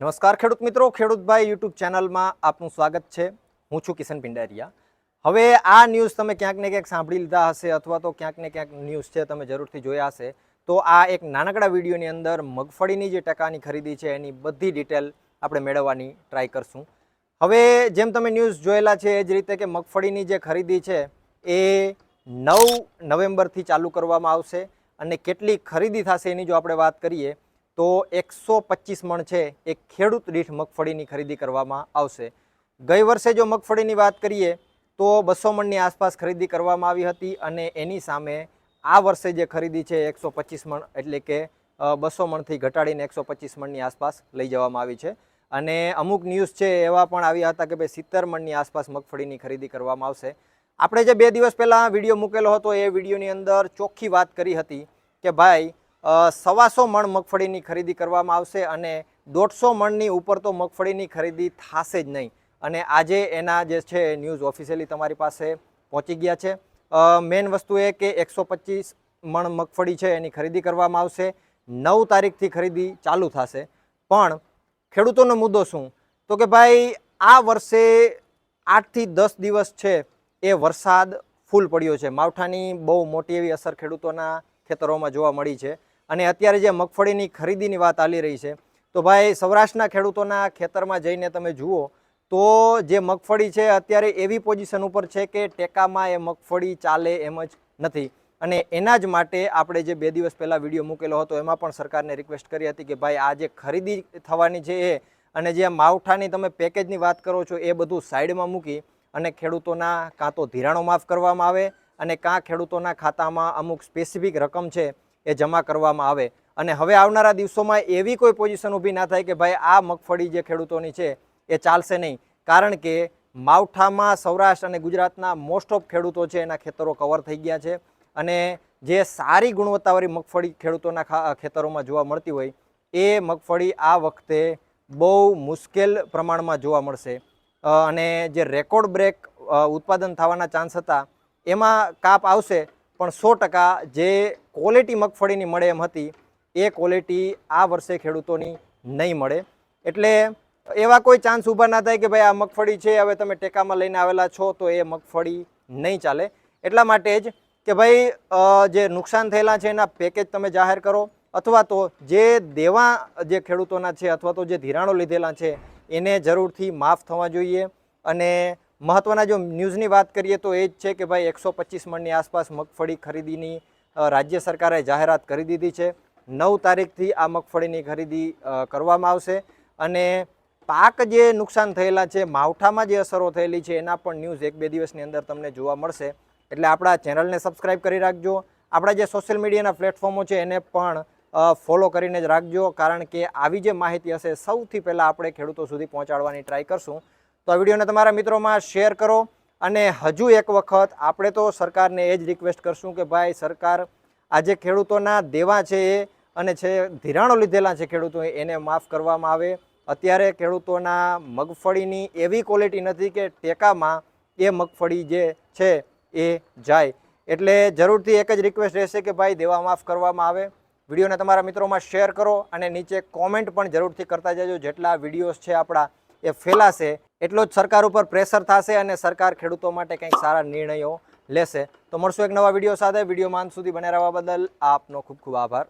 નમસ્કાર ખેડૂત મિત્રો ખેડૂતભાઈ યુટ્યુબ ચેનલમાં આપનું સ્વાગત છે. હું છું કિશન પિંડારિયા. હવે આ ન્યૂઝ તમે ક્યાંક ને ક્યાંક સાંભળી લીધા હશે અથવા તો ક્યાંક ને ક્યાંક ન્યૂઝ છે તમે જરૂરથી જોયા હશે, તો આ એક નાનકડા વિડીયોની અંદર મગફળીની જે ટકાની ખરીદી છે એની બધી ડિટેલ આપણે મેળવવાની ટ્રાય કરશું. હવે જેમ તમે ન્યૂઝ જોયેલા છે એ જ રીતે કે મગફળીની જે ખરીદી છે એ નવ નવેમ્બરથી ચાલુ કરવામાં આવશે અને કેટલી ખરીદી થશે એની જો આપણે વાત કરીએ તો એકસો પચીસ મણ છે એ ખેડૂત દીઠ મગફળીની ખરીદી કરવામાં આવશે. ગઈ વર્ષે જો મગફળીની વાત કરીએ, તો બસો મણની આસપાસ ખરીદી કરવામાં આવી હતી અને એની સામે આ વર્ષે જે ખરીદી છે એકસો પચીસ મણ, એટલે કે બસો મણથી ઘટાડીને એકસો પચીસ મણની આસપાસ લઈ જવામાં આવી છે. અને અમુક ન્યૂઝ છે એવા પણ આવ્યા હતા કે ભાઈ સિત્તેર મણની આસપાસ મગફળીની ખરીદી કરવામાં આવશે. આપણે જે બે દિવસ પહેલાં વીડિયો મૂકેલો હતો, એ વિડીયોની અંદર ચોખ્ખી વાત કરી હતી કે ભાઈ સવાસો મણ મગફળીની ખરીદી કરવામાં આવશે અને દોઢસો મણની ઉપર તો મગફળીની ખરીદી થશે જ નહીં. અને આજે એના જે છે ન્યૂઝ ઓફિશિયલી તમારી પાસે પહોંચી ગયા છે. મેઇન વસ્તુ એ કે એકસો પચીસ મણ મગફળી છે એની ખરીદી કરવામાં આવશે. નવ તારીખથી ખરીદી ચાલુ થશે. પણ ખેડૂતોનો મુદ્દો શું? તો કે ભાઈ, આ વર્ષે આઠથી દસ દિવસ છે એ વરસાદ ફૂલ પડ્યો છે. માવઠાની બહુ મોટી એવી અસર ખેડૂતોના ખેતરોમાં જોવા મળી છે. અને અત્યારે જે મગફળીની ખરીદીની વાત ચાલી રહી છે, તો ભાઈ સૌરાષ્ટ્રના ખેડૂતોના ખેતરમાં જઈને તમે જુઓ, તો જે મગફળી છે અત્યારે એવી પોઝિશન ઉપર છે કે ટેકામાં એ મગફળી ચાલે એમ જ નથી. અને એના જ માટે આપણે જે બે દિવસ પહેલાં વીડિયો મૂકેલો હતો, એમાં પણ સરકારને રિક્વેસ્ટ કરી હતી કે ભાઈ આ જે ખરીદી થવાની છે એ અને જે માવઠાની તમે પેકેજની વાત કરો છો એ બધું સાઈડમાં મૂકી અને ખેડૂતોના કાં તો ધિરાણો માફ કરવામાં આવે અને કાં ખેડૂતોના ખાતામાં અમુક સ્પેસિફિક રકમ છે એ જમા કરવામાં આવે. અને હવે આવનારા દિવસોમાં એવી કોઈ પોઝિશન ઊભી ના થાય કે ભાઈ આ મગફળી જે ખેડૂતોની છે એ ચાલશે નહીં. કારણ કે માવઠામાં સૌરાષ્ટ્ર અને ગુજરાતના મોસ્ટ ઓફ ખેડૂતો છે એના ખેતરો કવર થઈ ગયા છે. અને જે સારી ગુણવત્તાવાળી મગફળી ખેડૂતોના ખેતરોમાં જોવા મળતી હોય, એ મગફળી આ વખતે બહુ મુશ્કેલ પ્રમાણમાં જોવા મળશે. અને જે રેકોર્ડ બ્રેક ઉત્પાદન થવાના ચાન્સ હતા, એમાં કાપ આવશે. પણ સો ટકા જે ક્વોલિટી મગફળીની મળે એમ હતી, એ ક્વોલિટી આ વર્ષે ખેડૂતોની નહીં મળે. એટલે એવા કોઈ ચાન્સ ઊભા ના થાય કે ભાઈ આ મગફળી છે, હવે તમે ટેકામાં લઈને આવેલા છો, તો એ મગફળી નહીં ચાલે. એટલા માટે જ કે ભાઈ જે નુકસાન થયેલા છે એના પેકેજ તમે જાહેર કરો, અથવા તો જે દેવા જે ખેડૂતોના છે, અથવા તો જે ધિરાણો લીધેલા છે, એને જરૂરથી માફ થવા જોઈએ અને મહત્ત્વના જો ન્યૂઝની વાત કરીએ તો એ જ છે કે ભાઈ એકસો પચીસ મણની આસપાસ મગફળી ખરીદીની રાજ્ય સરકારે જાહેરાત કરી દીધી છે. નવ તારીખથી આ મગફળીની ખરીદી કરવામાં આવશે અને પાક જે નુકસાન થયેલા છે, માવઠામાં જે અસરો થયેલી છે, એના પણ ન્યૂઝ એક બે દિવસની અંદર તમને જોવા મળશે. એટલે આપણા ચેનલને સબસ્ક્રાઇબ કરી રાખજો. આપણા જે સોશિયલ મીડિયાના પ્લેટફોર્મો છે, એને પણ ફોલો કરીને જ રાખજો. કારણ કે આવી જે માહિતી હશે, સૌથી પહેલાં આપણે ખેડૂતો સુધી પહોંચાડવાની ટ્રાય કરશું. તો આ વિડીયોને તમારા મિત્રોમાં શેર કરો અને હજુ એક વખત આપણે તો સરકારને એ જ રિક્વેસ્ટ કરશું કે ભાઈ સરકાર આજે ખેડૂતોના દેવા છે એ અને છે ધિરાણો લીધેલા છે ખેડૂતોએ એને માફ કરવામાં આવે. અત્યારે ખેડૂતોના મગફળીની એવી ક્વોલિટી નથી કે ટેકામાં એ મગફળી જે છે એ જાય. એટલે જરૂરથી એક જ રિક્વેસ્ટ રહેશે કે ભાઈ દેવા માફ કરવામાં આવે. વિડીયોને તમારા મિત્રોમાં શેર કરો અને નીચે કોમેન્ટ પણ જરૂરથી કરતા જજો. જેટલા વિડીયોઝ છે આપણા એ ફેલાશે, એટલો જ સરકાર ઉપર પ્રેશર થશે અને સરકાર ખેડૂતો માટે કંઈક સારા નિર્ણયો લેશે. તો મળશું એક નવા વીડિયો સાથે. વિડીયોમાં અંત સુધી બને રહેવા બદલ આપનો ખૂબ ખૂબ આભાર.